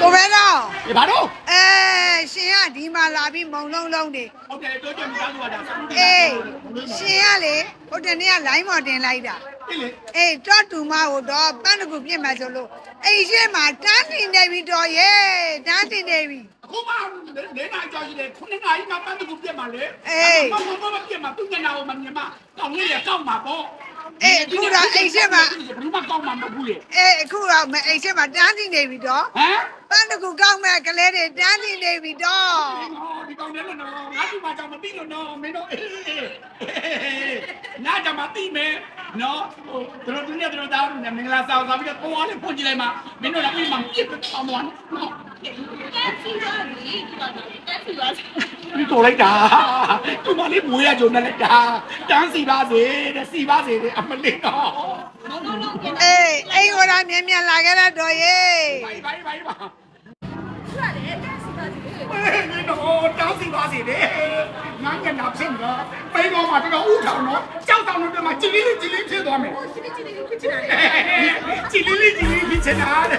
ကိုပဲတော့ဒီဘာလို့အဲရှင်ကဒီမှာလာပြီးမုံလုံးလုံးနေဟုတ်တယ်တို့ကြည့်မိသားစုကဒါစမှုအေးရှင်ကလေဟိုတနေ့က line မော်တင်လိုက်တာအေးလေအေးတော့တူမကိုတော့ပန်းတကူပြစ်မှဆိုလို့အိမ်ရှိမှာတန်းတင်နေပြီတော့ရေတန်းတင်နေပြီအခုမှနေနိုင်ကြောက်ရှိတယ်ခုနှစ်နာရီမှပန်းတကူပြက်မှာလေအေးမမမမပြက်မှာသူညနာကိုမမြင်မကောင်းလေးရကောက်မှာပေါ့အေးအခုတော့အိမ်ရှိမှာဘူး မကောက်မှာမဟုတ်ဘူးလေအေးအခုတော့မအိမ်ရှိမှာတန်းတင်နေပြီတော့ဟမ်ပန်းတကူကောက်မဲ့ကလေးတွေတန်းတင်နေပြီတော့ဒီကောင်လည်းနော်ငါ့ဒီမှာကြောင့်မသိလို့နော်မင်းတို့အေးနားကြမှာသိမယ်နော်ဟိုတို့တို့နဲ့တို့သားနဲ့မင်္ဂလာဆောင်ဆောင်ပြီးတော့ပေါ်လေးဖွင့်ကြည့်လိုက်မှာမင်းတို့လည်းပြီးမှပြစ်အောင်မောနော်ဒီတော်လိုက်တာ သူမလေးမွေးရကြုံနဲ့လက်တာတန်းစီပါစေတဲ့စီပါစေတဲ့အမလေးတော့အေးအိမ်ဟိုရာမြင်မြန်လာခဲ့တဲ့တော်ရေဘိုင်ဘိုင်ဘိုင်ပါနေတော့တောင်းစီပါစေတဲ့ငန်းကနာဖြစ်နေတော့ပိန်းပေါ်မှာတော်တော်ဥထောင်တော့ကြောက်တောင်တို့မှာကြည်လေးလေးကြည်လေးဖြစ်သွားမယ်ကြည်လေးလေးကြည်လေးဖြစ်ချင်တာတဲ့